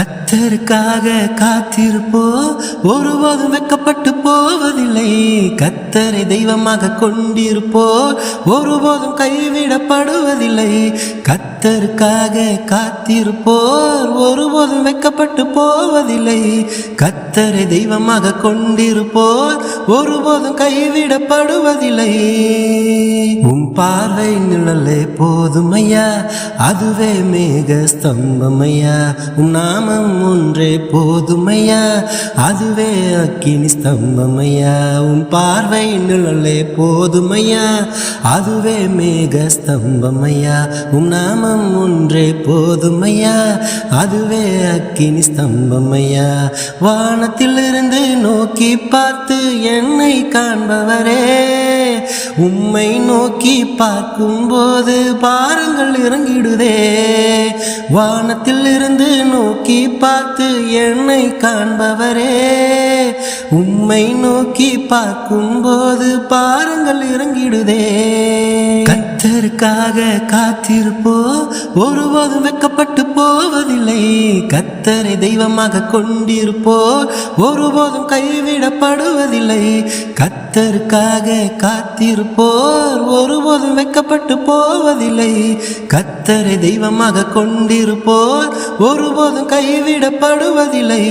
கத்தருக்காக காத்திருப்போ ஒருபோதும் வெக்கப்பட்டு போவதில்லை. கத்தரை தெய்வமாக கொண்டிருப்போ ஒருபோதும் கைவிடப்படுவதில்லை. கத்தருக்காக காத்திருப்போர் ஒருபோதும் வெக்கப்பட்டு போவதில்லை. கத்தரை தெய்வமாக கொண்டிருப்போர் ஒருபோதும் கைவிடப்படுவதில்லை. பார்வை நிழலே போதுமையா? அதுவே மேக ஸ்தம்பமையா உன் நாமம் ஒன்றே போதுமையா? அதுவே அக்கினி ஸ்தம்பமையா உன் பார்வை நிழலே போதுமையா? அதுவே மேக ஸ்தம்பமையா உன் நாமம் ஒன்றே போதுமையா? அதுவே அக்கினி ஸ்தம்பமையா வானத்திலிருந்து நோக்கி பார்த்து என்னை காண்பவரே. உம்மை நோக்கி பார்க்கும்போது பாருங்கள் இறங்கிடுதே. வானத்தில் இருந்து நோக்கி பார்த்து என்னை காண்பவரே. உம்மை நோக்கி பார்க்கும்போது பாருங்கள் இறங்கிடுதே. கத்தருக்காக காத்திருப்போ? ஒருபோதும் வெக்கப்பட்டு போவதில்லை. கத்தரை தெய்வமாக கொண்டிருப்போ? ஒருபோதும் கைவிடப்படுவதில்லை. கத்தருக்காக காத்திருப்போர் ஒருபோதும் வெக்கப்பட்டு போவதில்லை. கத்தரை தெய்வமாக கொண்டிருப்போர் ஒருபோதும் கைவிடப்படுவதில்லை.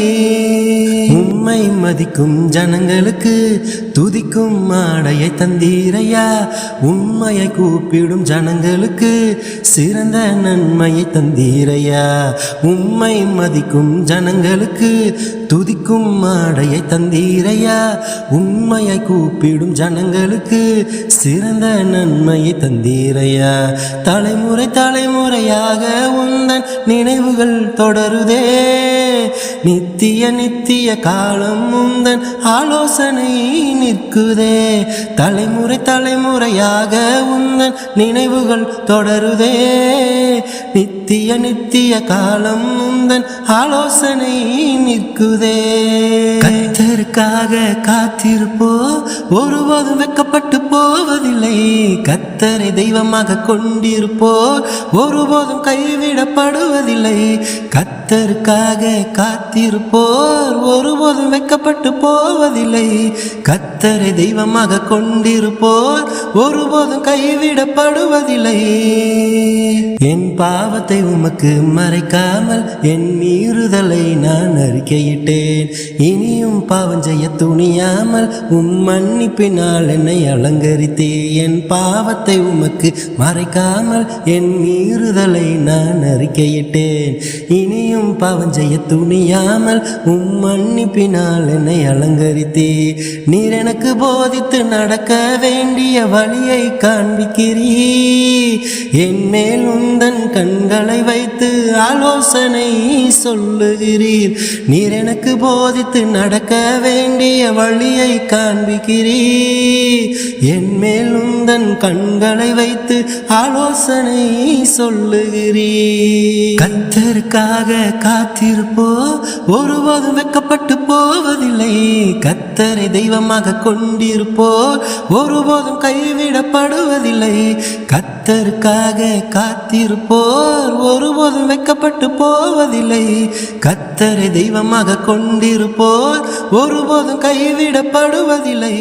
உம்மை மதிக்கும் ஜனங்களுக்கு துதிக்கும் ஆடையை தந்தீரையா? உண்மையை கூப்பிடும் ஜனங்களுக்கு சிறந்த நன்மையை தந்தீரையா? உம்மை மதிக்கும் ஜனங்களுக்கு துதிக்கும் மாடையை தந்தீரையா? உண்மையை கூப்பிடும் ஜனங்களுக்கு சிறந்த நன்மையை தந்தீரையா? தலைமுறை தலைமுறையாக உந்தன் நினைவுகள் தொடருதே. நித்திய நித்திய காலம் உந்தன் ஆலோசனை நிற்குதே. தலைமுறை தலைமுறையாக உந்தன் நினைவுகள் தொடருதே. நித்திய நித்திய காலம் உந்தன் ஆலோசனை நிற்குதே. கத்தருதே கத்த கத்தருக்காக காத்திருப்போ ஒருபோதும் வெக்கப்பட்டு போவதில்லை. கத்தரை தெய்வமாக கொண்டிருப்போ ஒருபோதும் கைவிடப்படுவதில்லை. கத்தருக்காக காத்திருப்போர் ஒருபோதும் வெக்கப்பட்டு போவதில்லை. கத்தரை தெய்வமாக கொண்டிருப்போர் ஒருபோதும் கைவிடப்படுவதில்லை. என் பாவத்தை உமக்கு மறைக்காமல் என் மீறுதலை நான் அறிக்கையிட்டேன். இனியும் பாவம் வாஞ்சைய துணியாமல் உம் மன்னிப்பினால் என்னை அலங்கரித்தே. என் பாவத்தை உமக்கு மறைக்காமல் என் மீறுதலை நான் அறிக்கையிட்டேன். இனியும் பாவஞ்செய்ய துணியாமல் உம் மன்னிப்பினால் என்னை அலங்கரித்தே. நீர் எனக்கு போதித்து நடக்க வேண்டிய வழியை காண்பிக்கிறீ என் மேல் உந்தன் கண்களை வைத்து ஆலோசனை சொல்லுகிறீர். நீர் எனக்கு போதித்து நடக்க வேண்டிய வழியை காண்பிக்கிறீர். என் மேல் உந்தன் கண்களை வைத்து ஆலோசனை சொல்லுகிறீர். கத்தருக்காக காத்திருப்போ ஒருபோதும் வெக்கப்பட்டு போவதில்லை. கத்தரை தெய்வமாக கொண்டிருப்போ ஒருபோதும் கைவிடப்படுவதில்லை. கத்தருக்காக காத்திருப்போர் ஒருபோதும் வெக்கப்பட்டு போவதில்லை. கத்தரை தெய்வமாக கொண்டிருப்போர் ஒரு ஒருபோதும் கைவிடப்படுவதில்லை.